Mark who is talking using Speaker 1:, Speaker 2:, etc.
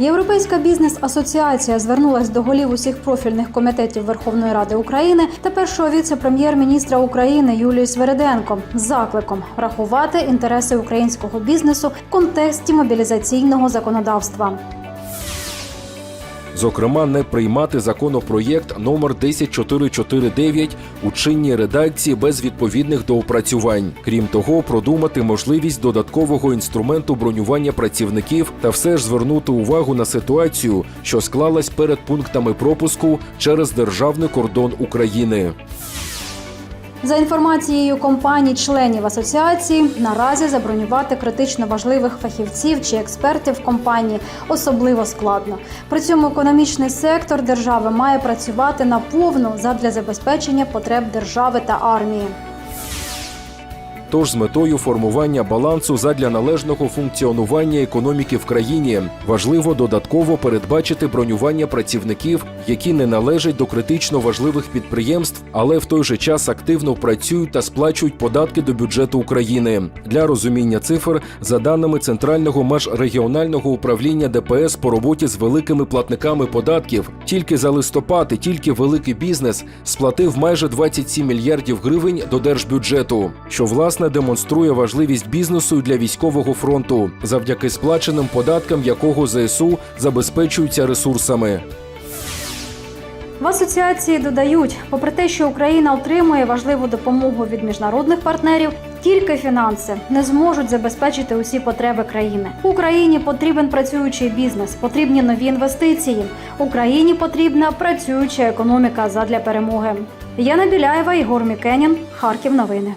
Speaker 1: Європейська бізнес-асоціація звернулась до голів усіх профільних комітетів Верховної Ради України та першого віце-прем'єр-міністра України Юлії Свереденко з закликом врахувати інтереси українського бізнесу в контексті мобілізаційного законодавства.
Speaker 2: Зокрема, не приймати законопроєкт номер 10449 у чинній редакції без відповідних доопрацювань. Крім того, продумати можливість додаткового інструменту бронювання працівників та все ж звернути увагу на ситуацію, що склалась перед пунктами пропуску через державний кордон України.
Speaker 1: За інформацією компаній-членів асоціації, наразі забронювати критично важливих фахівців чи експертів компанії особливо складно. При цьому економічний сектор держави має працювати наповну задля забезпечення потреб держави та армії.
Speaker 2: Тож з метою формування балансу задля належного функціонування економіки в країні важливо додатково передбачити бронювання працівників, які не належать до критично важливих підприємств, але в той же час активно працюють та сплачують податки до бюджету України. Для розуміння цифр, за даними Центрального межрегіонального управління ДПС по роботі з великими платниками податків, тільки за листопад і тільки великий бізнес сплатив майже 27 мільярдів гривень до держбюджету, що власне демонструє важливість бізнесу для військового фронту, завдяки сплаченим податкам якого ЗСУ забезпечуються ресурсами.
Speaker 1: В асоціації додають, попри те, що Україна отримує важливу допомогу від міжнародних партнерів, тільки фінанси не зможуть забезпечити усі потреби країни. Україні потрібен працюючий бізнес, потрібні нові інвестиції. Україні потрібна працююча економіка задля перемоги. Яна Біляєва, Ігор Мікенін, Харків. Новини.